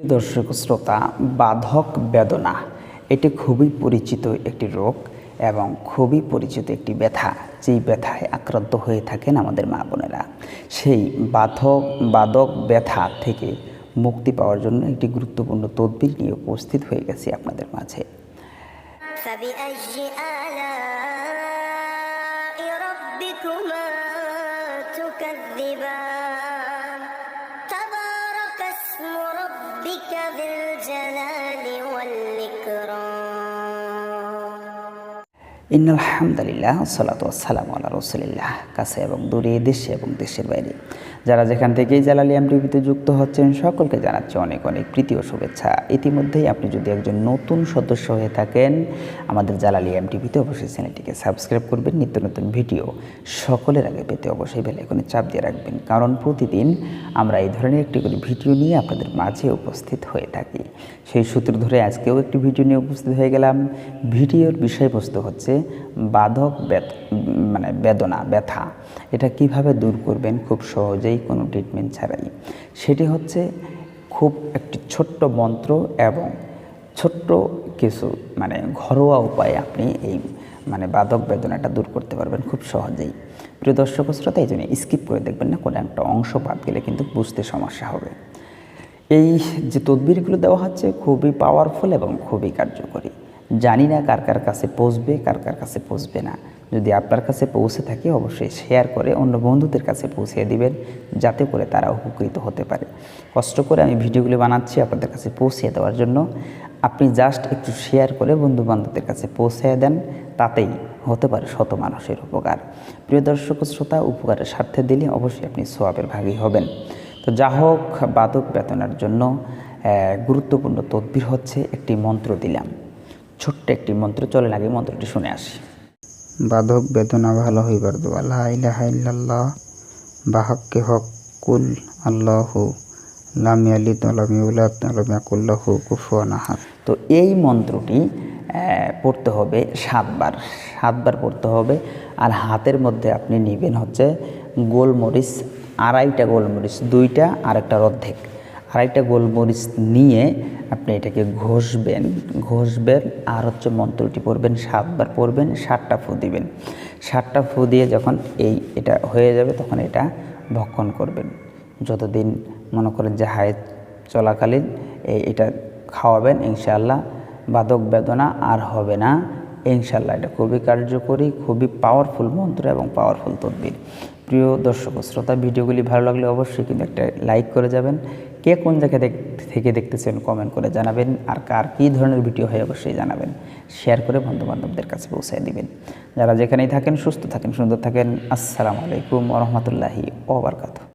দর্শক শ্রোতা বাধক বেদনা এটি খুবই পরিচিত একটি রোগ এবং খুবই পরিচিত একটি ব্যথা যেই ব্যথায় আক্রান্ত হয়ে থাকেন আমাদের মা বোনেরা সেই বাধক বাদক ব্যথা থেকে মুক্তি পাওয়ার জন্য একটি গুরুত্বপূর্ণ তদবির নিয়ে উপস্থিত হয়ে গেছি আপনাদের মাঝে فبأي آلاء ربكما تكذبان ربك ذي الجلال والإكرام. ইন আলহামদুলিল্লাহ সালাত সালাম আল্লাহ রসুলিল্লাহ। কাছে এবং দূরে, দেশে এবং দেশের বাইরে। যারা যেখান থেকেই জালালিয়াম টিভিতে যুক্ত হচ্ছেন, সকলকে জানাচ্ছি অনেক অনেক প্রীতি ও শুভেচ্ছা। ইতিমধ্যেই আপনি যদি একজন নতুন সদস্য হয়ে থাকেন, আমাদের জালালিয়াম টিভিতে অবশ্যই চ্যানেলটিকে সাবস্ক্রাইব করবেন। নিত্য নতুন ভিডিও সকলের আগে পেতে অবশ্যই বেলাইকনে চাপ দিয়ে রাখবেন। কারণ প্রতিদিন আমরা এই ধরনের একটি করে ভিডিও নিয়ে আপনাদের মাঝে উপস্থিত হয়ে থাকি। সেই সূত্র ধরে আজকেও একটি ভিডিও নিয়ে উপস্থিত হয়ে গেলাম। ভিডিওর বিষয়বস্তু হচ্ছে বাধক মানে বেদনা, ব্যথা, এটা কীভাবে দূর করবেন খুব সহজেই কোনো ট্রিটমেন্ট ছাড়াই। সেটি হচ্ছে খুব একটি ছোট্ট মন্ত্র এবং ছোট্ট কিছু মানে ঘরোয়া উপায়ে আপনি এই মানে বাদক বেদনাটা দূর করতে পারবেন খুব সহজেই। প্রিয় দর্শক শ্রোতা, এই জন্য স্কিপ করে দেখবেন না, কোনো একটা অংশ বাদ গেলে কিন্তু বুঝতে সমস্যা হবে। এই যে তদবিরগুলো দেওয়া হচ্ছে খুবই পাওয়ারফুল এবং খুবই কার্যকরী। জানি না কার কার কাছে পৌঁছবে, কার কার কাছে পৌঁছবে না। যদি আপনার কাছে পৌঁছে থাকে, অবশ্যই শেয়ার করে অন্য বন্ধুদের কাছে পৌঁছে দিবেন, যাতে করে তারা উপকৃত হতে পারে। কষ্ট করে আমি ভিডিওগুলি বানাচ্ছি আপনাদের কাছে পৌঁছে দেওয়ার জন্য। আপনি জাস্ট একটু শেয়ার করে বন্ধু বান্ধবদের কাছে পৌঁছে দেন, তাতেই হতে পারে শত মানুষের উপকার। প্রিয় দর্শক শ্রোতা, উপকারের স্বার্থে দিলে অবশ্যই আপনি সোয়াবের ভাগী হবেন। তো যা হোক, বাদক বেতনার জন্য গুরুত্বপূর্ণ তদবির হচ্ছে একটি মন্ত্র দিলাম। ছোট্ট একটি মন্ত্র চলে লাগে মন্ত্রটি শুনে আসি। বাধক বেদনা ভালো হইবার দোয়া। লা ইলাহা ইল্লাল্লাহ বাহাক্কে হক কুল আল্লাহ লাম ইয়ালিদ ওয়া লাম ইউলাদ ওয়া লাম ইয়াকুল লাহু কুফুয়ান আহাদ। তো এই মন্ত্রটি পড়তে হবে সাতবার। সাতবার পড়তে হবে। আর হাতের মধ্যে আপনি নেবেন হচ্ছে গোলমরিচ আড়াইটা গোলমরিচ দুইটা আর একটা অর্ধেক। আড়াইটা গোলমরিচ নিয়ে আপনি এটাকে ঘষবেন ঘষবেন আর হচ্ছে মন্ত্রটি পড়বেন, সাতবার পড়বেন, সাতটা ফু দিবেন। সাতটা ফু দিয়ে যখন এই এটা হয়ে যাবে তখন এটা ভক্ষণ করবেন। যতদিন মনে করেন যে হায় চলাকালীন, এই এটা খাওয়াবেন, ইনশাআল্লাহ বাদক বেদনা আর হবে না। ইনশাআল্লাহ, এটা খুবই কার্যকরী, খুবই পাওয়ারফুল মন্ত্র এবং পাওয়ারফুল তদবির। প্রিয় দর্শক শ্রোতা, ভিডিওগুলি ভালো লাগলে অবশ্যই কিন্তু একটা লাইক করে যাবেন। কে কোন জায়গা থেকে দেখতেছেন কমেন্ট করে জানাবেন, আর কার কী ধরনের ভিডিও হয় অবশ্যই জানাবেন। শেয়ার করে বন্ধুবান্ধবদের কাছে পৌঁছায় দিবেন। যারা যেখানেই থাকেন, সুস্থ থাকেন, সুন্দর থাকেন, আসসালামু আলাইকুম রহমতুল্লাহি ওবরকাত